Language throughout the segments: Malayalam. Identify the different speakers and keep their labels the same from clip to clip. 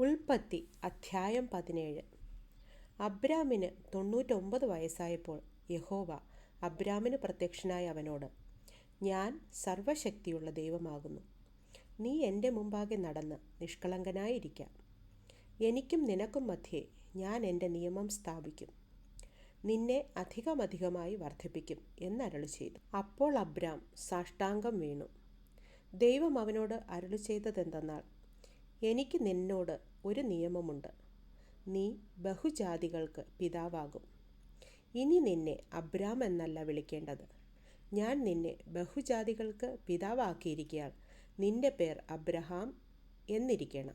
Speaker 1: ഉൽപ്പത്തി അധ്യായം പതിനേഴ്. അബ്രാമിന് തൊണ്ണൂറ്റൊമ്പത് വയസ്സായപ്പോൾ യഹോവ അബ്രാമിന് പ്രത്യക്ഷനായ അവനോട് ഞാൻ സർവശക്തിയുള്ള ദൈവമാകുന്നു. നീ എന്റെ മുമ്പാകെ നടന്ന് നിഷ്കളങ്കനായിരിക്കാം. എനിക്കും നിനക്കും മധ്യേ ഞാൻ എന്റെ നിയമം സ്ഥാപിക്കും. നിന്നെ അധികമധികമായി വർദ്ധിപ്പിക്കും എന്നരളി ചെയ്തു. അപ്പോൾ അബ്രാം സാഷ്ടാംഗം വീണു. ദൈവം അവനോട് അരുളി ചെയ്തതെന്തെന്നാൽ എനിക്ക് നിന്നോട് ഒരു നിയമമുണ്ട്. നീ ബഹുജാതികൾക്ക് പിതാവാകും. ഇനി നിന്നെ അബ്രാം എന്നല്ല വിളിക്കേണ്ടത്. ഞാൻ നിന്നെ ബഹുജാതികൾക്ക് പിതാവാക്കിയിരിക്കയാൽ നിന്റെ പേർ അബ്രഹാം എന്നിരിക്കണം.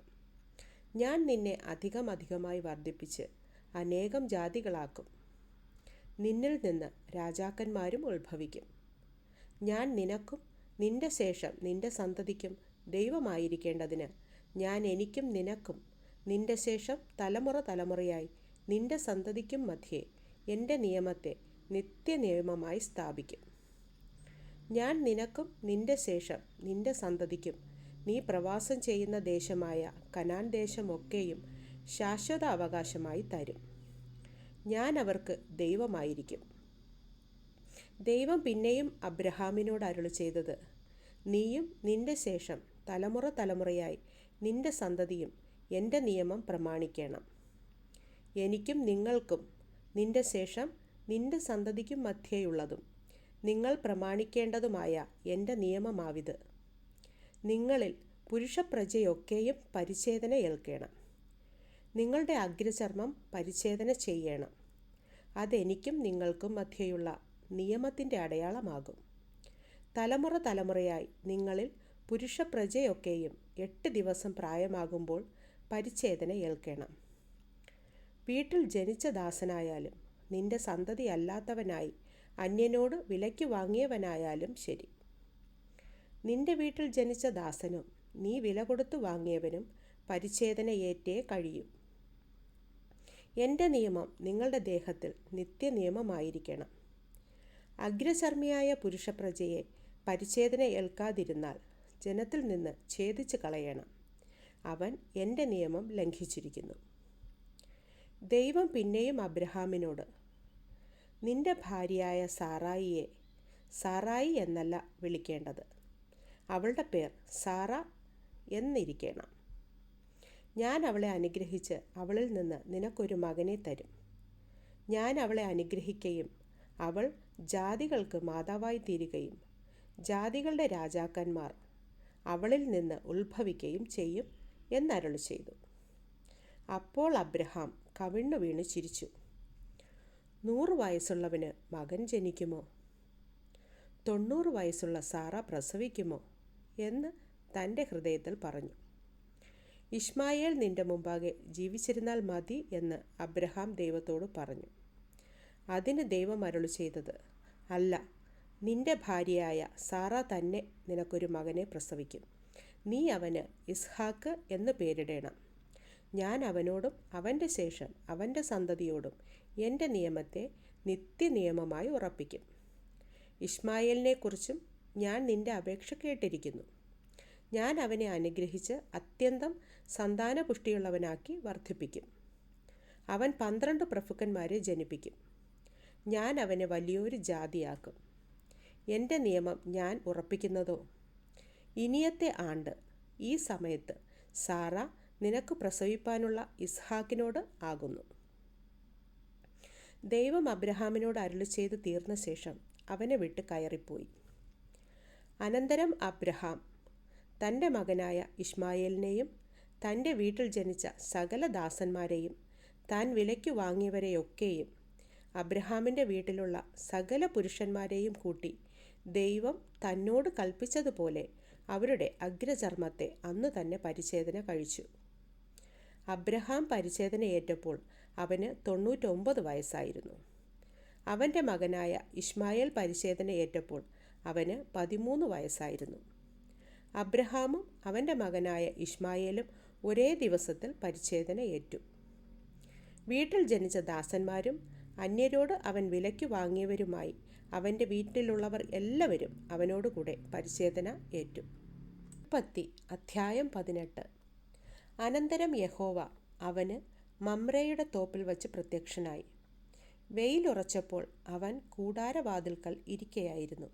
Speaker 1: ഞാൻ നിന്നെ അധികം അധികമായി വർദ്ധിപ്പിച്ച് അനേകം ജാതികളാക്കും. നിന്നിൽ നിന്ന് രാജാക്കന്മാരും ഉത്ഭവിക്കും. ഞാൻ നിനക്കും നിന്റെ ശേഷം നിന്റെ സന്തതിക്കും ദൈവമായിരിക്കേണ്ടതിന് ഞാൻ എനിക്കും നിനക്കും നിന്റെ ശേഷം തലമുറ തലമുറയായി നിന്റെ സന്തതിക്കും മധ്യേ എന്റെ നിയമത്തെ നിത്യനിയമമായി സ്ഥാപിക്കും. ഞാൻ നിനക്കും നിന്റെ ശേഷം നിന്റെ സന്തതിക്കും നീ പ്രവാസം ചെയ്യുന്ന ദേശമായ കനാൻ ദേശമൊക്കെയും ശാശ്വത അവകാശമായി തരും. ഞാൻ അവർക്ക് ദൈവമായിരിക്കും. ദൈവം പിന്നെയും അബ്രഹാമിനോട് അരുളി ചെയ്തത് നീയും നിന്റെ ശേഷം തലമുറ തലമുറയായി നിന്റെ സന്തതിയും എന്റെ നിയമം പ്രമാണിക്കണം. എനിക്കും നിങ്ങൾക്കും നിന്റെ ശേഷം നിന്റെ സന്തതിക്കും മധ്യേയുള്ളതും നിങ്ങൾ പ്രമാണിക്കേണ്ടതുമായ എന്റെ നിയമമാവിത്. നിങ്ങളിൽ പുരുഷപ്രജയൊക്കെയും പരിച്ഛേദന ഏൽക്കണം. നിങ്ങളുടെ അഗ്രചർമ്മം പരിച്ഛേദന ചെയ്യണം. അതെനിക്കും നിങ്ങൾക്കും മധ്യയുള്ള നിയമത്തിന്റെ അടയാളമാകും. തലമുറ തലമുറയായി നിങ്ങളിൽ പുരുഷപ്രജയൊക്കെയും എട്ട് ദിവസം പ്രായമാകുമ്പോൾ പരിച്ഛേദന ഏൽക്കണം. വീട്ടിൽ ജനിച്ച ദാസനായാലും നിന്റെ സന്തതി അല്ലാത്തവനായി അന്യനോട് വിലയ്ക്ക് വാങ്ങിയവനായാലും ശരി. നിന്റെ വീട്ടിൽ ജനിച്ച ദാസനും നീ വില കൊടുത്തു വാങ്ങിയവനും പരിച്ഛേദന ഏറ്റേ കഴിയും. എന്റെ നിയമം നിങ്ങളുടെ ദേഹത്തിൽ നിത്യനിയമമായിരിക്കണം. അഗ്രചർമ്മിയായ പുരുഷപ്രജയെ പരിച്ഛേദന ഏൽക്കാതിരുന്നാൽ ജനത്തിൽ നിന്ന് ഛേദിച്ച് കളയണം. അവൻ എന്റെ നിയമം ലംഘിച്ചിരിക്കുന്നു. ദൈവം പിന്നെയും അബ്രഹാമിനോട് നിന്റെ ഭാര്യയായ സാറായിയെ സാറായി എന്നല്ല വിളിക്കേണ്ടത്. അവളുടെ പേർ സാറ എന്നിരിക്കണം. ഞാൻ അവളെ അനുഗ്രഹിച്ച് അവളിൽ നിന്ന് നിനക്കൊരു മകനെ തരും. ഞാൻ അവളെ അനുഗ്രഹിക്കുകയും അവൾ ജാതികൾക്ക് മാതാവായി തീരുകയും ജാതികളുടെ രാജാക്കന്മാർ അവളിൽ നിന്ന് ഉത്ഭവിക്കുകയും ചെയ്യും. എന്നരുളി ചെയ്തു. അപ്പോൾ അബ്രഹാം കവിണ്ണു വീണ് ചിരിച്ചു. നൂറ് വയസ്സുള്ളവന് മകൻ ജനിക്കുമോ? തൊണ്ണൂറ് വയസ്സുള്ള സാറ പ്രസവിക്കുമോ? എന്ന് തന്റെ ഹൃദയത്തിൽ പറഞ്ഞു. ഇഷ്മായേൽ നിന്റെ മുമ്പാകെ ജീവിച്ചിരുന്നാൽ മതി എന്ന് അബ്രഹാം ദൈവത്തോട് പറഞ്ഞു. അതിന് ദൈവം അരുളി ചെയ്തത് അല്ല നിന്റെ ഭാര്യയായ സാറ തന്നെ നിനക്കൊരു മകനെ പ്രസവിക്കും. നീ അവന് ഇസ്ഹാക്ക് എന്ന് പേരിടേണം. ഞാൻ അവനോടും അവന്റെ ശേഷം അവന്റെ സന്തതിയോടും എന്റെ നിയമത്തെ നിത്യനിയമമായി ഉറപ്പിക്കും. ഇഷ്മായേലിനെക്കുറിച്ചും ഞാൻ നിന്റെ അപേക്ഷ കേട്ടിരിക്കുന്നു. ഞാൻ അവനെ അനുഗ്രഹിച്ച് അത്യന്തം സന്താനപുഷ്ടിയുള്ളവനാക്കി വർദ്ധിപ്പിക്കും. അവൻ പന്ത്രണ്ട് പ്രഭുക്കന്മാരെ ജനിപ്പിക്കും. ഞാൻ അവനെ വലിയൊരു ജാതിയാക്കും. എന്റെ നിയമം ഞാൻ ഉറപ്പിക്കുന്നതോ? ഇനിയത്തെ ആണ്ട് ഈ സമയത്ത് സാറ നിനക്ക് പ്രസവിപ്പാനുള്ള ഇസ്ഹാക്കിനോട് ആകുന്നു. ദൈവം അബ്രഹാമിനോട് അരുളി ചെയ്ത് തീർന്ന ശേഷം അവനെ വിട്ട് കയറിപ്പോയി. അനന്തരം അബ്രഹാം തന്റെ മകനായ ഇഷ്മായേലിനെയും തന്റെ വീട്ടിൽ ജനിച്ച സകല ദാസന്മാരെയും താൻ വിലയ്ക്ക് വാങ്ങിയവരെയൊക്കെയും അബ്രഹാമിന്റെ വീട്ടിലുള്ള സകല പുരുഷന്മാരെയും കൂട്ടി ദൈവം തന്നോട് കൽപ്പിച്ചതുപോലെ അവരുടെ അഗ്രചർമ്മത്തെ അന്ന് തന്നെ പരിച്ഛേദന കഴിച്ചു. അബ്രഹാം പരിചേദന ഏറ്റപ്പോൾ അവന് തൊണ്ണൂറ്റൊമ്പത് വയസ്സായിരുന്നു. അവന്റെ മകനായ പരിചേദന ഏറ്റപ്പോൾ അവന് പതിമൂന്ന് വയസ്സായിരുന്നു. അബ്രഹാമും അവന്റെ മകനായ ഇസ്മായേലും ഒരേ ദിവസത്തിൽ പരിച്ഛേദന ഏറ്റു വീട്ടിൽ ജനിച്ച ദാസന്മാരും അന്യരോട് അവൻ വിലയ്ക്ക് വാങ്ങിയവരുമായി അവന്റെ വീട്ടിലുള്ളവർ എല്ലാവരും അവനോടുകൂടെ പരിച്ഛേദന ഏറ്റു. മുപ്പത്തി അധ്യായം പതിനെട്ട്. അനന്തരം യഹോവ അവന് മമ്രയുടെ തോപ്പിൽ വച്ച് പ്രത്യക്ഷനായി. വെയിലുറച്ചപ്പോൾ അവൻ കൂടാരവാതിൽക്കൽ ഇരിക്കയായിരുന്നു.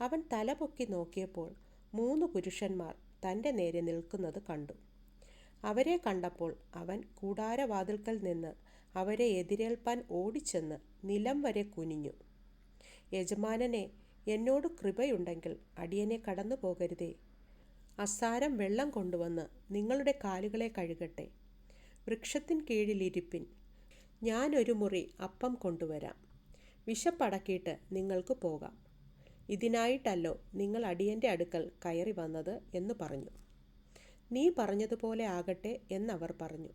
Speaker 1: അവൻ തലപൊക്കി നോക്കിയപ്പോൾ മൂന്ന് പുരുഷന്മാർ തന്റെ നേരെ നിൽക്കുന്നത് കണ്ടു. അവരെ കണ്ടപ്പോൾ അവൻ കൂടാരവാതിൽക്കൽ നിന്ന് അവരെ എതിരേൽപ്പാൻ ഓടിച്ചെന്ന് നിലം വരെ കുനിഞ്ഞു. യജമാനനെ എന്നോട് കൃപയുണ്ടെങ്കിൽ അടിയനെ കടന്നു പോകരുതേ. അസാരം വെള്ളം കൊണ്ടുവന്ന് നിങ്ങളുടെ കാലുകളെ കഴുകട്ടെ. വൃക്ഷത്തിൻ കീഴിലിരിപ്പിൻ ഞാനൊരു മുറി അപ്പം കൊണ്ടുവരാം. വിശപ്പടക്കിയിട്ട് നിങ്ങൾക്ക് പോകാം. ഇതിനായിട്ടല്ലോ നിങ്ങൾ അടിയന്റെ അടുക്കൽ കയറി വന്നത് എന്ന് പറഞ്ഞു. നീ പറഞ്ഞതുപോലെ ആകട്ടെ എന്നവർ പറഞ്ഞു.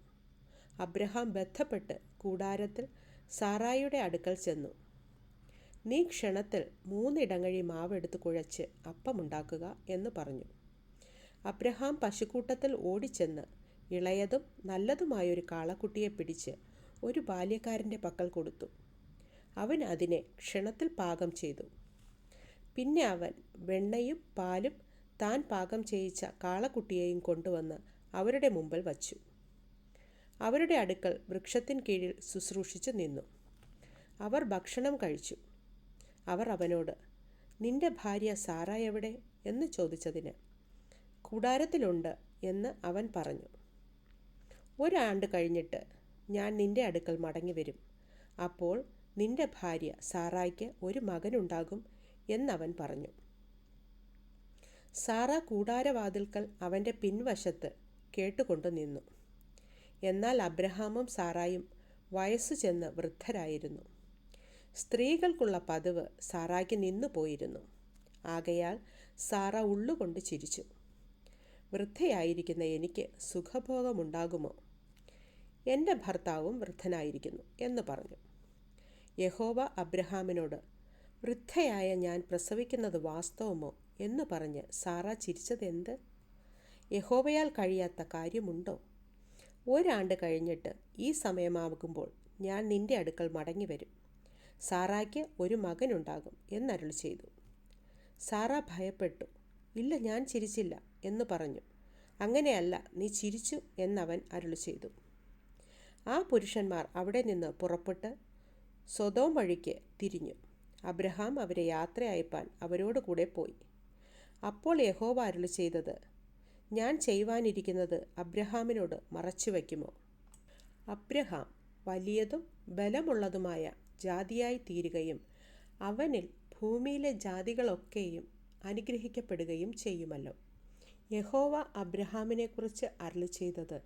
Speaker 1: അബ്രഹാം ബന്ധപ്പെട്ട് കൂടാരത്തിൽ സാറായിയുടെ അടുക്കൽ ചെന്നു. നീ ക്ഷണത്തിൽ മൂന്നിടങ്ങഴി മാവെടുത്ത് കുഴച്ച് അപ്പമുണ്ടാക്കുക എന്ന് പറഞ്ഞു. അബ്രഹാം പശുക്കൂട്ടത്തിൽ ഓടിച്ചെന്ന് ഇളയതും നല്ലതുമായൊരു കാളക്കുട്ടിയെ പിടിച്ച് ഒരു ബാല്യക്കാരന്റെ പക്കൽ കൊടുത്തു. അവൻ അതിനെ ക്ഷണത്തിൽ പാകം ചെയ്തു. പിന്നെ അവൻ വെണ്ണയും പാലും താൻ പാകം ചെയ്യിച്ച കാളക്കുട്ടിയെയും കൊണ്ടുവന്ന് അവരുടെ മുമ്പിൽ വച്ചു. അവരുടെ അടുക്കൽ വൃക്ഷത്തിൻ കീഴിൽ ശുശ്രൂഷിച്ചു നിന്നു. അവർ ഭക്ഷണം കഴിച്ചു. അവർ അവനോട് നിന്റെ ഭാര്യ സാറ എവിടെ? എന്ന് ചോദിച്ചതിന് കൂടാരത്തിലുണ്ട് എന്ന് അവൻ പറഞ്ഞു. ഒരാണ്ട് കഴിഞ്ഞിട്ട് ഞാൻ നിന്റെ അടുക്കൽ മടങ്ങി വരും. അപ്പോൾ നിന്റെ ഭാര്യ സാറായ്ക്ക് ഒരു മകനുണ്ടാകും എന്നവൻ പറഞ്ഞു. സാറ കൂടാരവാതിൽക്കൽ അവന്റെ പിൻവശത്ത് കേട്ടുകൊണ്ടു നിന്നു. എന്നാൽ അബ്രഹാമും സാറായും വയസ്സ് ചെന്ന് വൃദ്ധരായിരുന്നു. സ്ത്രീകൾക്കുള്ള പതിവ് സാറായ്ക്ക് നിന്നു പോയിരുന്നു. ആകയാൽ സാറ ഉള്ളുകൊണ്ട് ചിരിച്ചു. വൃദ്ധയായിരിക്കുന്ന എനിക്ക് സുഖഭോഗമുണ്ടാകുമോ? എന്റെ ഭർത്താവും വൃദ്ധനായിരിക്കുന്നു എന്ന് പറഞ്ഞു. യഹോവ അബ്രഹാമിനോട് വൃദ്ധയായ ഞാൻ പ്രസവിക്കുന്നത് വാസ്തവമോ എന്ന് പറഞ്ഞ് സാറ ചിരിച്ചതെന്ത്? യഹോവയാൽ കഴിയാത്ത കാര്യമുണ്ടോ? ഒരാണ്ട് കഴിഞ്ഞിട്ട് ഈ സമയമാകുമ്പോൾ ഞാൻ നിന്റെ അടുക്കൽ മടങ്ങി വരും സാറായ്ക്ക് ഒരു മകനുണ്ടാകും എന്നരുൾ ചെയ്തു. സാറ ഭയപ്പെട്ടു. ഇല്ല ഞാൻ ചിരിച്ചില്ല എന്ന് പറഞ്ഞു. അങ്ങനെയല്ല നീ ചിരിച്ചു എന്നവൻ അരുൾ ചെയ്തു. ആ പുരുഷന്മാർ അവിടെ നിന്ന് പുറപ്പെട്ട് സ്വതോം വഴിക്ക് തിരിഞ്ഞു. അബ്രഹാം അവരെ യാത്ര അയപ്പാൻ അവരോട് കൂടെ പോയി. അപ്പോൾ യഹോവ അരുൾ ചെയ്തത് ഞാൻ ചെയ്യുവാനിരിക്കുന്നത് അബ്രഹാമിനോട് മറച്ചു വയ്ക്കുമോ അബ്രഹാം വലിയതും ബലമുള്ളതുമായ ജാതിയായി തീരുകയും അവനിൽ ഭൂമിയിലെ ജാതികളൊക്കെയും അനുഗ്രഹിക്കപ്പെടുകയും ചെയ്യുമല്ലോ. യഹോവ അബ്രഹാമിനെക്കുറിച്ച് അരളി ചെയ്തത്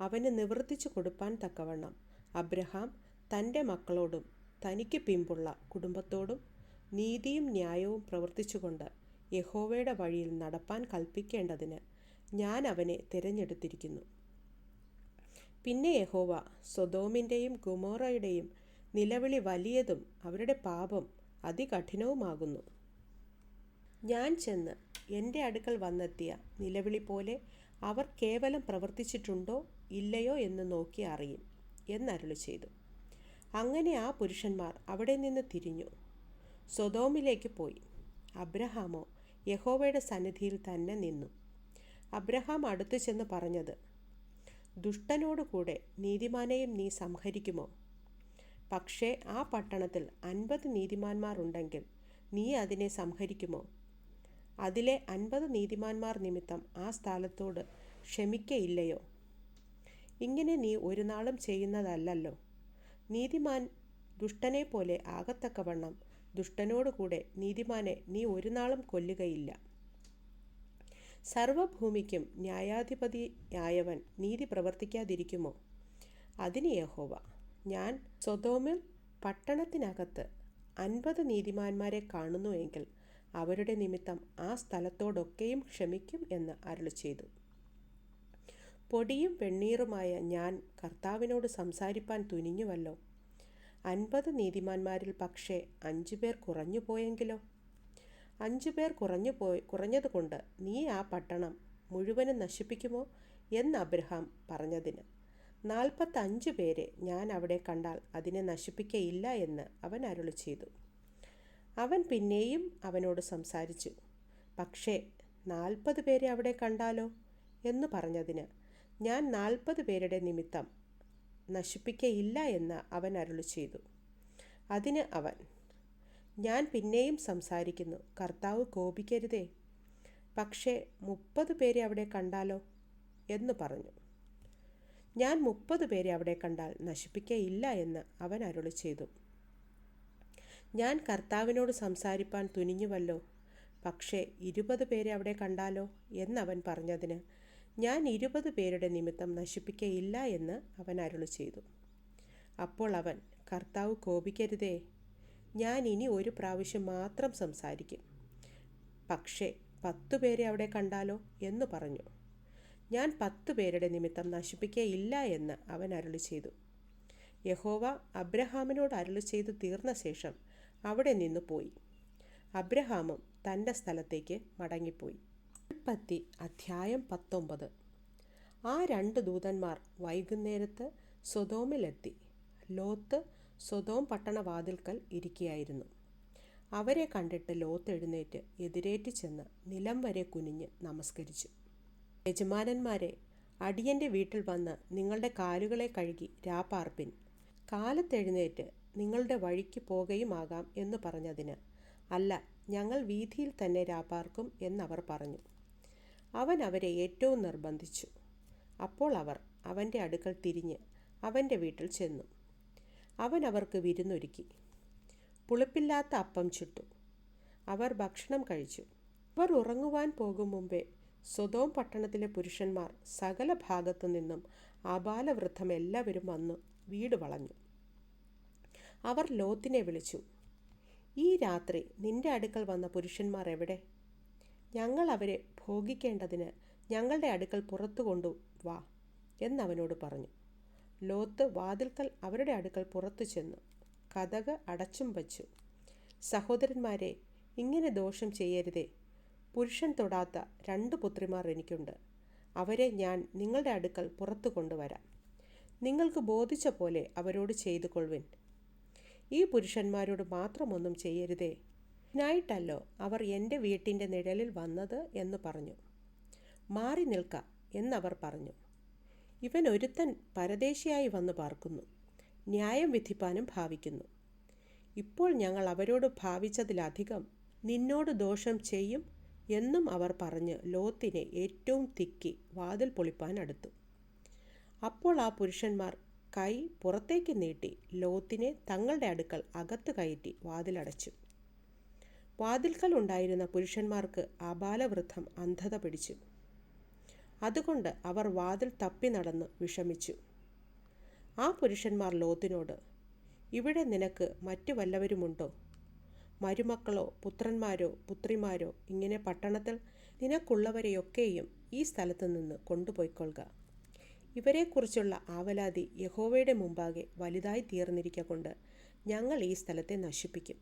Speaker 1: അവന് നിവർത്തിച്ചു കൊടുപ്പാൻ തക്കവണ്ണം. അബ്രഹാം തന്റെ മക്കളോടും തനിക്ക് പിമ്പുള്ള കുടുംബത്തോടും നീതിയും ന്യായവും പ്രവർത്തിച്ചുകൊണ്ട് യഹോവയുടെ വഴിയിൽ നടപ്പാൻ കൽപ്പിക്കേണ്ടതിന് ഞാൻ അവനെ തിരഞ്ഞെടുത്തിരിക്കുന്നു. പിന്നെ യഹോവ സ്വതോമിന്റെയും ഗുമോറയുടെയും നിലവിളി വലിയതും അവരുടെ പാപം അതികഠിനവുമാകുന്നു. ഞാൻ ചെന്ന് എന്റെ അടുക്കൽ വന്നെത്തിയ നിലവിളി പോലെ അവർ കേവലം പ്രവർത്തിച്ചിട്ടുണ്ടോ ഇല്ലയോ എന്ന് നോക്കി അറിയും എന്നരുളി ചെയ്തു. അങ്ങനെ ആ പുരുഷന്മാർ അവിടെ നിന്ന് തിരിഞ്ഞു. സ്വതോമിലേക്ക് പോയി. അബ്രഹാമോ യഹോവയുടെ സന്നിധിയിൽ തന്നെ നിന്നു. അബ്രഹാം അടുത്തു ചെന്ന് പറഞ്ഞത് ദുഷ്ടനോടുകൂടെ നീതിമാനെയും നീ സംഹരിക്കുമോ? പക്ഷേ ആ പട്ടണത്തിൽ അൻപത് നീതിമാന്മാരുണ്ടെങ്കിൽ നീ അതിനെ സംഹരിക്കുമോ? അതിലെ അൻപത് നീതിമാന്മാർ നിമിത്തം ആ സ്ഥലത്തോട് ക്ഷമിക്കയില്ലയോ? ഇങ്ങനെ നീ ഒരു നാളും ചെയ്യുന്നതല്ലല്ലോ. നീതിമാൻ ദുഷ്ടനെ പോലെ ആകത്തക്കവണ്ണം ദുഷ്ടനോടുകൂടെ നീതിമാനെ നീ ഒരു നാളും കൊല്ലുകയില്ല. സർവഭൂമിക്കും ന്യായാധിപതിയായവൻ നീതി പ്രവർത്തിക്കാതിരിക്കുമോ? അതിന് യഹോവ ഞാൻ സ്വതോമിൽ പട്ടണത്തിനകത്ത് അൻപത് നീതിമാന്മാരെ കാണുന്നുവെങ്കിൽ അവരുടെ നിമിത്തം ആ സ്ഥലത്തോടൊക്കെയും ക്ഷമിക്കും എന്ന് അരുളി ചെയ്തു. പൊടിയും വെണ്ണീറുമായ ഞാൻ കർത്താവിനോട് സംസാരിപ്പാൻ തുനിഞ്ഞുവല്ലോ. അൻപത് നീതിമാന്മാരിൽ പക്ഷേ അഞ്ചു പേർ കുറഞ്ഞു പോയെങ്കിലോ? അഞ്ചു പേർ കുറഞ്ഞു പോയി കുറഞ്ഞതുകൊണ്ട് നീ ആ പട്ടണം മുഴുവനും നശിപ്പിക്കുമോ? എന്ന് അബ്രഹാം പറഞ്ഞതിന് നാൽപ്പത്തഞ്ച് പേരെ ഞാൻ അവിടെ കണ്ടാൽ അതിനെ നശിപ്പിക്കയില്ല എന്ന് അവൻ അരുളി ചെയ്തു. അവൻ പിന്നെയും അവനോട് സംസാരിച്ചു പക്ഷേ നാൽപ്പത് പേരെ അവിടെ കണ്ടാലോ? എന്ന് പറഞ്ഞതിന് ഞാൻ നാൽപ്പത് പേരുടെ നിമിത്തം നശിപ്പിക്കയില്ല എന്ന് അവൻ അരുളി ചെയ്തു. അതിന് അവൻ ഞാൻ പിന്നെയും സംസാരിക്കുന്നു കർത്താവ് കോപിക്കരുതേ. പക്ഷേ മുപ്പത് പേരെ അവിടെ കണ്ടാലോ? എന്ന് പറഞ്ഞു. ഞാൻ മുപ്പത് പേരെ അവിടെ കണ്ടാൽ നശിപ്പിക്കയില്ല എന്ന് അവൻ അരുളി ചെയ്തു. ഞാൻ കർത്താവിനോട് സംസാരിപ്പാൻ തുനിഞ്ഞുവല്ലോ. പക്ഷേ ഇരുപത് പേരെ അവിടെ കണ്ടാലോ എന്നവൻ പറഞ്ഞതിന് ഞാൻ ഇരുപത് പേരുടെ നിമിത്തം നശിപ്പിക്കയില്ല എന്ന് അവൻ അരുളി ചെയ്തു. അപ്പോൾ അവൻ കർത്താവ് കോപിക്കരുതേ. ഞാൻ ഇനി ഒരു പ്രാവശ്യം മാത്രം സംസാരിക്കും. പക്ഷേ പത്തു പേരെ അവിടെ കണ്ടാലോ? എന്ന് പറഞ്ഞു. ഞാൻ പത്തു പേരുടെ നിമിത്തം നശിപ്പിക്കയില്ല എന്ന് അവൻ അരുളി ചെയ്തു. യഹോവ അബ്രഹാമിനോട് അരുളി ചെയ്തു തീർന്ന ശേഷം അവിടെ നിന്ന് പോയി. അബ്രഹാമും തന്റെ സ്ഥലത്തേക്ക് മടങ്ങിപ്പോയി. ഉൽപ്പത്തി അധ്യായം പത്തൊമ്പത്. ആ രണ്ട് ദൂതന്മാർ വൈകുന്നേരത്ത് സ്വതോമിലെത്തി ലോത്ത് സ്വതോം പട്ടണവാതിൽക്കൽ ഇരിക്കുകയായിരുന്നു അവരെ കണ്ടിട്ട് ലോത്ത് എഴുന്നേറ്റ് എതിരേറ്റ് ചെന്ന് നിലം വരെ കുനിഞ്ഞ് നമസ്കരിച്ചു. യജമാനന്മാരെ അടിയന്റെ വീട്ടിൽ വന്ന് നിങ്ങളുടെ കാലുകളെ കഴുകി രാപ്പാർപ്പിൻ. കാലത്തെഴുന്നേറ്റ് നിങ്ങളുടെ വഴിക്ക് പോകുകയുമാകാം എന്ന് പറഞ്ഞതിന് അല്ല ഞങ്ങൾ വീതിയിൽ തന്നെ രാപ്പാർക്കും എന്നവർ പറഞ്ഞു. അവൻ അവരെ ഏറ്റവും നിർബന്ധിച്ചു. അപ്പോൾ അവർ അവന്റെ അടുക്കൽ തിരിഞ്ഞ് അവന്റെ വീട്ടിൽ ചെന്നു. അവൻ അവർക്ക് വിരുന്നൊരുക്കി. പുളിപ്പില്ലാത്ത അപ്പം ചുട്ടു. അവർ ഭക്ഷണം കഴിച്ചു. അവർ ഉറങ്ങുവാൻ പോകും മുമ്പേ സ്വതോം പട്ടണത്തിലെ പുരുഷന്മാർ സകല ഭാഗത്തു നിന്നും ആബാലവൃദ്ധം എല്ലാവരും വന്നു വീട് വളഞ്ഞു. അവർ ലോത്തിനെ വിളിച്ചു ഈ രാത്രി നിന്റെ അടുക്കൽ വന്ന പുരുഷന്മാർ എവിടെ? ഞങ്ങൾ അവരെ ഭോഗിക്കേണ്ടതിന് ഞങ്ങളുടെ അടുക്കൽ പുറത്തു കൊണ്ടു വാ എന്നവനോട് പറഞ്ഞു. ലോത്ത് വാതിൽക്കൽ അവരുടെ അടുക്കൽ പുറത്തു ചെന്നു കഥക് അടച്ചും വച്ചു. സഹോദരന്മാരെ ഇങ്ങനെ ദോഷം ചെയ്യരുതേ പുരുഷൻ തൊടാത്ത രണ്ട് പുത്രിമാർ എനിക്കുണ്ട്. അവരെ ഞാൻ നിങ്ങളുടെ അടുക്കൽ പുറത്തു കൊണ്ടുവരാം. നിങ്ങൾക്ക് ബോധിച്ച പോലെ അവരോട് ചെയ്തു കൊള്ളുവിൻ ഈ പുരുഷന്മാരോട് മാത്രമൊന്നും ചെയ്യരുതേ. ഇതിനായിട്ടല്ലോ അവർ എന്റെ വീട്ടിന്റെ നിഴലിൽ വന്നത് എന്ന് പറഞ്ഞു. മാറി നിൽക്ക എന്നവർ പറഞ്ഞു. ഇവൻ ഒരുത്തൻ പരദേശിയായി വന്ന് പാർക്കുന്നു. ന്യായം വിധിപ്പാനും ഭാവിക്കുന്നു. ഇപ്പോൾ ഞങ്ങൾ അവരോട് ഭാവിച്ചതിലധികം നിന്നോട് ദോഷം ചെയ്യും എന്നും അവർ പറഞ്ഞ് ലോത്തിനെ ഏറ്റവും തിക്കി വാതിൽ പൊളിപ്പാൻ അടുത്തു. അപ്പോൾ ആ പുരുഷന്മാർ കൈ പുറത്തേക്ക് നീട്ടി ലോത്തിനെ തങ്ങളുടെ അടുക്കൽ അകത്ത് കയറ്റി വാതിലടച്ചു. വാതിൽക്കൽ ഉണ്ടായിരുന്ന പുരുഷന്മാർക്ക് ആബാലവൃദ്ധം അന്ധത പിടിച്ചു. അതുകൊണ്ട് അവർ വാതിൽ തപ്പി നടന്ന് വിഷമിച്ചു. ആ പുരുഷന്മാർ ലോത്തിനോട് ഇവിടെ നിനക്ക് മറ്റു വല്ലവരുമുണ്ടോ? മരുമക്കളോ പുത്രന്മാരോ പുത്രിമാരോ ഇങ്ങനെ പട്ടണത്തിൽ നിനക്കുള്ളവരെയൊക്കെയും ഈ സ്ഥലത്തു നിന്ന് കൊണ്ടുപോയിക്കൊള്ളുക. ഇവരെക്കുറിച്ചുള്ള ആവലാതി യഹോവയുടെ മുമ്പാകെ വലുതായി തീർന്നിരിക്കൊണ്ട് ഞങ്ങൾ ഈ സ്ഥലത്തെ നശിപ്പിക്കും.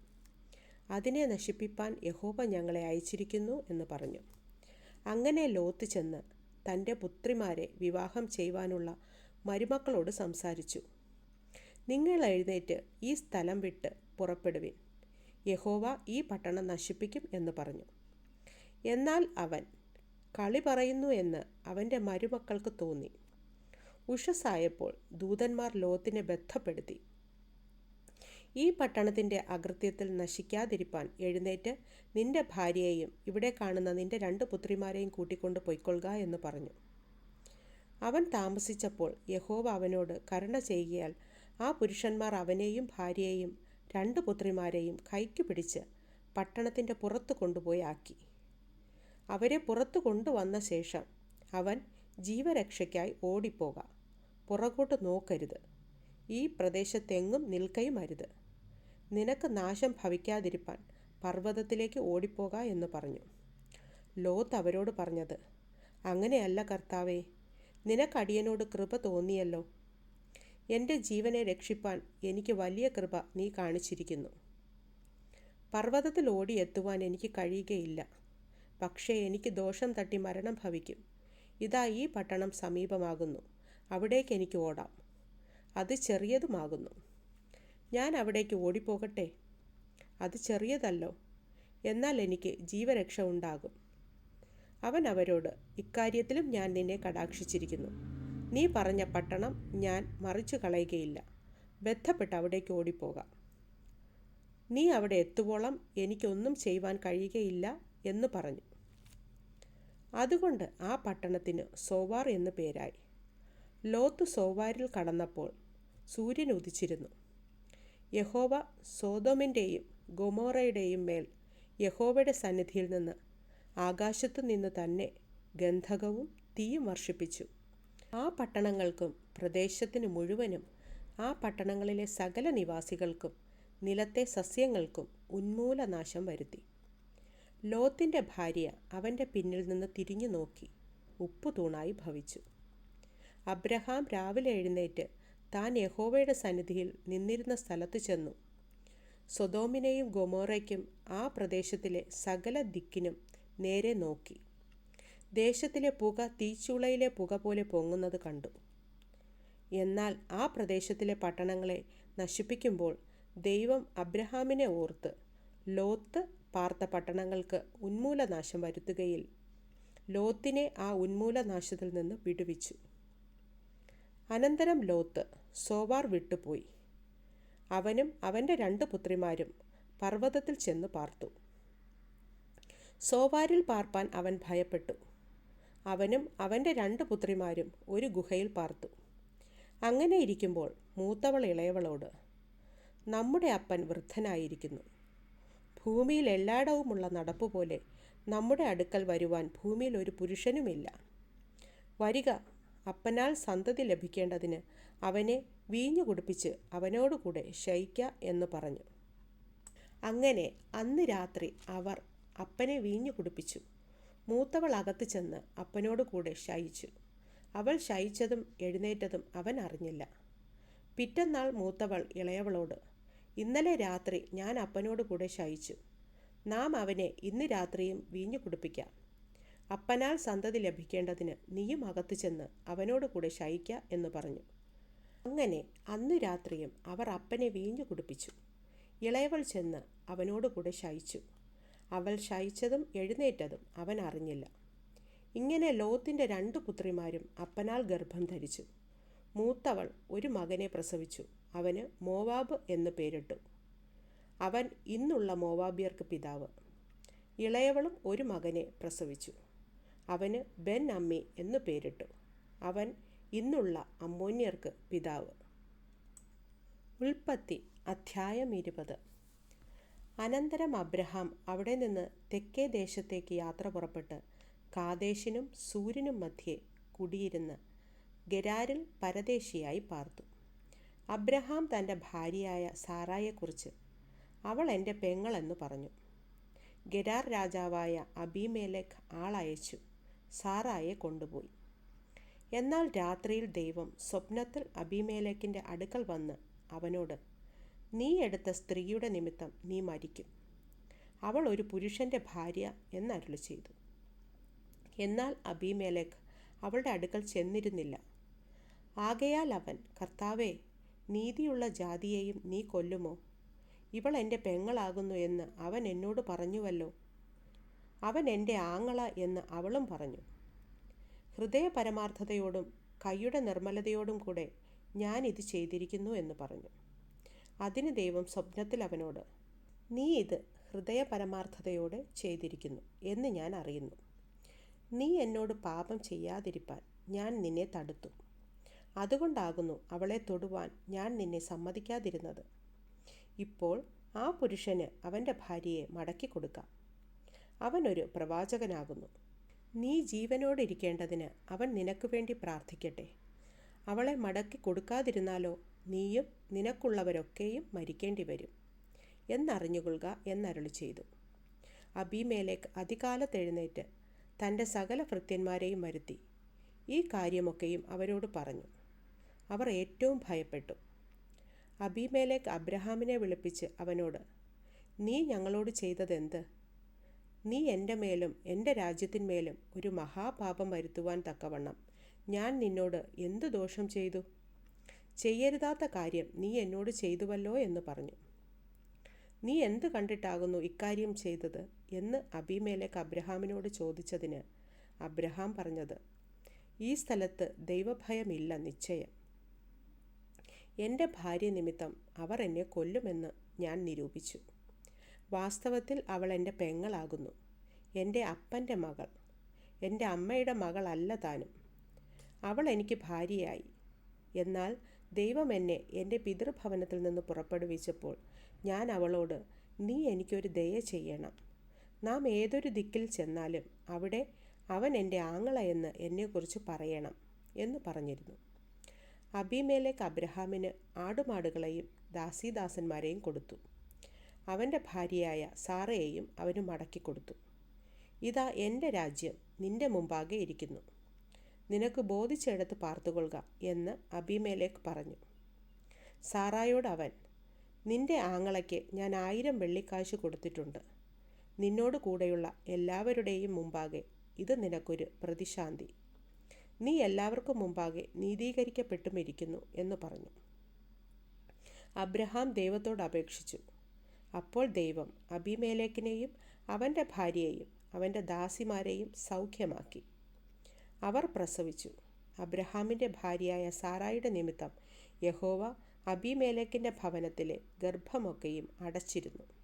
Speaker 1: അതിനെ നശിപ്പിപ്പാൻ യഹോവ ഞങ്ങളെ അയച്ചിരിക്കുന്നു എന്ന് പറഞ്ഞു. അങ്ങനെ ലോത്ത് ചെന്ന് തന്റെ പുത്രിമാരെ വിവാഹം ചെയ്യുവാനുള്ള മരുമക്കളോട് സംസാരിച്ചു. നിങ്ങൾ എഴുന്നേറ്റ് ഈ സ്ഥലം വിട്ട് പുറപ്പെടുവിൻ. യഹോവ ഈ പട്ടണം നശിപ്പിക്കും എന്ന് പറഞ്ഞു. എന്നാൽ അവൻ കളി പറയുന്നു എന്ന് അവന്റെ മരുമക്കൾക്ക് തോന്നി. ഉഷസായപ്പോൾ ദൂതന്മാർ ലോത്തിനെ ബന്ധപ്പെടുത്തി ഈ പട്ടണത്തിന്റെ അകൃത്യത്തിൽ നശിക്കാതിരിപ്പാൻ എഴുന്നേറ്റ് നിന്റെ ഭാര്യയെയും ഇവിടെ കാണുന്ന നിന്റെ രണ്ട് പുത്രിമാരെയും കൂട്ടിക്കൊണ്ട് പൊയ്ക്കൊള്ളുക എന്ന് പറഞ്ഞു. അവൻ താമസിച്ചപ്പോൾ യഹോവ അവനോട് കരുണ ചെയ്യുകയാൽ ആ പുരുഷന്മാർ അവനെയും ഭാര്യയെയും രണ്ട് പുത്രിമാരെയും കൈക്ക് പിടിച്ച് പട്ടണത്തിന്റെ പുറത്ത് കൊണ്ടുപോയി ആക്കി. അവരെ പുറത്തു കൊണ്ടുവന്ന ശേഷം അവൻ ജീവരക്ഷയ്ക്കായി ഓടിപ്പോകാം. പുറകോട്ട് നോക്കരുത്. ഈ പ്രദേശത്തെങ്ങും നിൽക്കയും അരുത് നിനക്ക് നാശം ഭവിക്കാതിരിപ്പാൻ പർവതത്തിലേക്ക് ഓടിപ്പോക എന്ന് പറഞ്ഞു. ലോത്ത് അവരോട് പറഞ്ഞത് അങ്ങനെയല്ല കർത്താവേ നിനക്കടിയനോട് കൃപ തോന്നിയല്ലോ. എന്റെ ജീവനെ രക്ഷിപ്പാൻ എനിക്ക് വലിയ കൃപ നീ കാണിച്ചിരിക്കുന്നു. പർവതത്തിൽ ഓടിയെത്തുവാൻ എനിക്ക് കഴിയുകയില്ല. പക്ഷേ എനിക്ക് ദോഷം തട്ടി മരണം ഭവിക്കും. ഇതാ ഈ പട്ടണം സമീപമാകുന്നു. അവിടേക്ക് എനിക്ക് ഓടാം. അത് ചെറിയതുമാകുന്നു. ഞാൻ അവിടേക്ക് ഓടിപ്പോകട്ടെ? അത് ചെറിയതല്ലോ. എന്നാൽ എനിക്ക് ജീവരക്ഷ ഉണ്ടാകും. അവൻ അവരോട് ഇക്കാര്യത്തിലും ഞാൻ നിന്നെ കടാക്ഷിച്ചിരിക്കുന്നു. നീ പറഞ്ഞ പട്ടണം ഞാൻ മറിച്ചു കളയുകയില്ല. ബന്ധപ്പെട്ട് അവിടേക്ക് ഓടിപ്പോകാം. നീ അവിടെ എത്തുവോളം എനിക്കൊന്നും ചെയ്യുവാൻ കഴിയുകയില്ല എന്ന് പറഞ്ഞു. അതുകൊണ്ട് ആ പട്ടണത്തിന് സോവാർ എന്ന് പേരായി. ലോത്ത് സോവാരിൽ കടന്നപ്പോൾ സൂര്യൻ ഉദിച്ചിരുന്നു. യഹോവ സോതോമിന്റെയും ഗൊമോറയുടെയും മേൽ യഹോവയുടെ സന്നിധിയിൽ നിന്ന് ആകാശത്തു നിന്ന് തന്നെ ഗന്ധകവും തീയും വർഷിപ്പിച്ചു. ആ പട്ടണങ്ങൾക്കും പ്രദേശത്തിന് മുഴുവനും ആ പട്ടണങ്ങളിലെ സകല നിവാസികൾക്കും നിലത്തെ സസ്യങ്ങൾക്കും ഉന്മൂലനാശം വരുത്തി. ലോത്തിന്റെ ഭാര്യ അവന്റെ പിന്നിൽ നിന്ന് തിരിഞ്ഞു നോക്കി ഉപ്പുതൂണായി ഭവിച്ചു. അബ്രഹാം രാവിലെ എഴുന്നേറ്റ് താൻ യഹോവയുടെ സന്നിധിയിൽ നിന്നിരുന്ന സ്ഥലത്ത് ചെന്നു. സൊതോമിനെയും ഗൊമോറയ്ക്കും ആ പ്രദേശത്തിലെ സകല ദിക്കിനും നേരെ നോക്കി. ദേശത്തിലെ പുക തീച്ചൂളയിലെ പുക പോലെ പൊങ്ങുന്നത് കണ്ടു. എന്നാൽ ആ പ്രദേശത്തിലെ പട്ടണങ്ങളെ നശിപ്പിക്കുമ്പോൾ ദൈവം അബ്രഹാമിനെ ഓർത്ത് ലോത്ത് പാർത്ത പട്ടണങ്ങൾക്ക് ഉന്മൂലനാശം വരുത്തുകയിൽ ലോത്തിനെ ആ ഉന്മൂലനാശത്തിൽ നിന്ന് വിടുവിച്ചു. അനന്തരം ലോത്ത് സോവാർ വിട്ടുപോയി. അവനും അവന്റെ രണ്ട് പുത്രിമാരും പർവതത്തിൽ ചെന്ന് പാർത്തു. സോവാരിൽ പാർപ്പാൻ അവൻ ഭയപ്പെട്ടു. അവനും അവന്റെ രണ്ട് പുത്രിമാരും ഒരു ഗുഹയിൽ പാർത്തു. അങ്ങനെ ഇരിക്കുമ്പോൾ മൂത്തവൾ ഇളയവളോട് നമ്മുടെ അപ്പൻ വൃദ്ധനായിരിക്കുന്നു. ഭൂമിയിൽ എല്ലായിടവുമുള്ള നടപ്പ് പോലെ നമ്മുടെ അടുക്കൽ വരുവാൻ ഭൂമിയിൽ ഒരു പുരുഷനുമില്ല. വരിക അപ്പനാൽ സന്തതി ലഭിക്കേണ്ടതിന് അവനെ വീഞ്ഞു കുടിപ്പിച്ച് അവനോടുകൂടെ ശയിക്ക എന്ന് പറഞ്ഞു. അങ്ങനെ അന്ന് രാത്രി അവർ അപ്പനെ വീഞ്ഞു കുടിപ്പിച്ചു. മൂത്തവൾ അകത്ത് ചെന്ന് അപ്പനോട് കൂടെ ശയിച്ചു. അവൾ ശയിച്ചതും എഴുന്നേറ്റതും അവൻ അറിഞ്ഞില്ല. പിറ്റന്നാൾ മൂത്തവൾ ഇളയവളോട് ഇന്നലെ രാത്രി ഞാൻ അപ്പനോട് കൂടെ ശയിച്ചു. നാം അവനെ ഇന്ന് രാത്രിയും വീഞ്ഞു കുടിപ്പിക്കാം. അപ്പനാൽ സന്തതി ലഭിക്കേണ്ടതിന് നീയും അകത്തു ചെന്ന് അവനോട് കൂടെ ശയിക്ക എന്ന് പറഞ്ഞു. അങ്ങനെ അന്നു രാത്രിയും അവർ അപ്പനെ വീഞ്ഞു കുടിപ്പിച്ചു. ഇളയവൾ ചെന്ന് അവനോട് കൂടെ ശയിച്ചു. അവൾ ശയിച്ചതും എഴുന്നേറ്റതും അവൻ അറിഞ്ഞില്ല. ഇങ്ങനെ ലോത്തിന്റെ രണ്ട് പുത്രിമാരും അപ്പനാൽ ഗർഭം ധരിച്ചു. മൂത്തവൾ ഒരു മകനെ പ്രസവിച്ചു. അവന് മോവാബ് എന്ന് പേരിട്ടു. അവൻ ഇന്നുള്ള മോവാബിയർക്ക് പിതാവ്. ഇളയവളും ഒരു മകനെ പ്രസവിച്ചു. അവന് ബെൻ അമ്മി എന്ന് പേരിട്ടു. അവൻ ഇന്നുള്ള അമ്മോന്യർക്ക് പിതാവ്. ഉൽപ്പത്തി അധ്യായം ഇരുപത്. അനന്തരം അബ്രഹാം അവിടെ നിന്ന് തെക്കേ ദേശത്തേക്ക് യാത്ര പുറപ്പെട്ട് കാദേശിനും സൂര്യനും മധ്യേ കുടിയിരുന്ന് ഗരാരിൽ പരദേശിയായി പാർത്തു. അബ്രഹാം തന്റെ ഭാര്യയായ സാറായെക്കുറിച്ച് അവൾ എന്റെ പെങ്ങളെന്ന് പറഞ്ഞു. ഗരാർ രാജാവായ അബിമേലക് ആളയച്ചു സാറായെ കൊണ്ടുപോയി. എന്നാൽ രാത്രിയിൽ ദൈവം സ്വപ്നത്തിൽ അബിമേലക്കിന്റെ അടുക്കൽ വന്ന് അവനോട് നീ എടുത്ത സ്ത്രീയുടെ നിമിത്തം നീ മരിക്കും. അവൾ ഒരു പുരുഷന്റെ ഭാര്യ എന്നരുളി ചെയ്തു. എന്നാൽ അബിമേലേക്ക് അവളുടെ അടുക്കൽ ചെന്നിരുന്നില്ല. ആകയാൽ അവൻ കർത്താവേ നീതിയുള്ള ജാതിയെയും നീ കൊല്ലുമോ? ഇവൾ എന്റെ പെങ്ങളാകുന്നു എന്ന് അവൻ എന്നോട് പറഞ്ഞുവല്ലോ. അവൻ എന്റെ ആങ്ങള എന്ന് അവളും പറഞ്ഞു. ഹൃദയ പരമാർത്ഥതയോടും കൈയുടെ നിർമ്മലതയോടും കൂടെ ഞാൻ ഇത് ചെയ്തിരിക്കുന്നു എന്ന് പറഞ്ഞു. അതിന് ദൈവം സ്വപ്നത്തിൽ അവനോട് നീ ഇത് ഹൃദയ പരമാർത്ഥതയോടെ ചെയ്തിരിക്കുന്നു എന്ന് ഞാൻ അറിയുന്നു. നീ എന്നോട് പാപം ചെയ്യാതിരിപ്പാൻ ഞാൻ നിന്നെ തടുത്തു. അതുകൊണ്ടാകുന്നു അവളെ തൊടുവാൻ ഞാൻ നിന്നെ സമ്മതിക്കാതിരുന്നത്. ഇപ്പോൾ ആ പുരുഷന് അവന്റെ ഭാര്യയെ മടക്കി കൊടുക്കാം. അവനൊരു പ്രവാചകനാകുന്നു. നീ ജീവനോടിരിക്കേണ്ടതിന് അവൻ നിനക്ക് വേണ്ടി പ്രാർത്ഥിക്കട്ടെ. അവളെ മടക്കി കൊടുക്കാതിരുന്നാലോ നീയും നിനക്കുള്ളവരൊക്കെയും മരിക്കേണ്ടി വരും എന്നറിഞ്ഞുകൊള്ളുക എന്നരുളി ചെയ്തു. അബിമേലേക്ക് അധികാലത്തെഴുന്നേറ്റ് തന്റെ സകല ഭൃത്യന്മാരെയും വരുത്തി ഈ കാര്യമൊക്കെയും അവരോട് പറഞ്ഞു. അവർ ഏറ്റവും ഭയപ്പെട്ടു. അബിമേലേക്ക് അബ്രഹാമിനെ വിളിപ്പിച്ച് അവനോട് നീ ഞങ്ങളോട് ചെയ്തതെന്ത്? നീ എന്റെ മേലും എന്റെ രാജ്യത്തിന്മേലും ഒരു മഹാപാപം വരുത്തുവാൻ തക്കവണ്ണം ഞാൻ നിന്നോട് എന്ത് ദോഷം ചെയ്തു? ചെയ്യരുതാത്ത കാര്യം നീ എന്നോട് ചെയ്തുവല്ലോ എന്ന് പറഞ്ഞു. നീ എന്ത് കണ്ടിട്ടാകുന്നു ഇക്കാര്യം ചെയ്തത്? എന്ന് അബിമേലേക്ക് അബ്രഹാമിനോട് ചോദിച്ചതിന് അബ്രഹാം പറഞ്ഞത് ഈ സ്ഥലത്ത് ദൈവഭയമില്ല നിശ്ചയം. എന്റെ ഭാര്യ നിമിത്തം അവർ എന്നെ കൊല്ലുമെന്ന് ഞാൻ നിരൂപിച്ചു. വാസ്തവത്തിൽ അവൾ എന്റെ പെങ്ങളാകുന്നു. എന്റെ അപ്പന്റെ മകൾ. എന്റെ അമ്മയുടെ മകളല്ല താനും. അവൾ എനിക്ക് ഭാര്യയായി. എന്നാൽ ദൈവം എന്നെ എന്റെ പിതൃഭവനത്തിൽ നിന്ന് പുറപ്പെടുവിച്ചപ്പോൾ ഞാൻ അവളോട് നീ എനിക്കൊരു ദയ ചെയ്യണം. നാം ഏതൊരു ദിക്കിൽ ചെന്നാലും അവിടെ അവൻ എന്റെ ആങ്ങള എന്ന് എന്നെക്കുറിച്ച് പറയണം എന്ന് പറഞ്ഞിരുന്നു. അബിമേലേക്ക് അബ്രഹാമിന് ആടുമാടുകളെയും ദാസീദാസന്മാരെയും കൊടുത്തു. അവന്റെ ഭാര്യയായ സാറയെയും അവന് മടക്കി കൊടുത്തു. ഇതാ എന്റെ രാജ്യം നിന്റെ മുമ്പാകെ ഇരിക്കുന്നു. നിനക്ക് ബോധിച്ചെടുത്ത് പാർത്തുകൊള്ളുക എന്ന് അബിമേലേക്ക് പറഞ്ഞു. സാറായോട് അവൻ നിന്റെ ആങ്ങളയ്ക്ക് ഞാൻ ആയിരം വെള്ളിക്കാശ് കൊടുത്തിട്ടുണ്ട്. നിന്നോട് കൂടെയുള്ള എല്ലാവരുടെയും മുമ്പാകെ ഇത് നിനക്കൊരു പ്രതിശാന്തി. നീ എല്ലാവർക്കും മുമ്പാകെ നീതീകരിക്കപ്പെട്ടും ഇരിക്കുന്നു എന്ന് പറഞ്ഞു. അബ്രഹാം ദൈവത്തോട് അപേക്ഷിച്ചു. അപ്പോൾ ദൈവം അബിമേലേക്കിനെയും അവന്റെ ഭാര്യയെയും അവന്റെ ദാസിമാരെയും സൗഖ്യമാക്കി. അവർ പ്രസവിച്ചു. അബ്രഹാമിന്റെ ഭാര്യയായ സാറായുടെ നിമിത്തം യഹോവ അബിമേലക്കിന്റെ ഭവനത്തിലെ ഗർഭമൊക്കെയും അടച്ചിരുന്നു.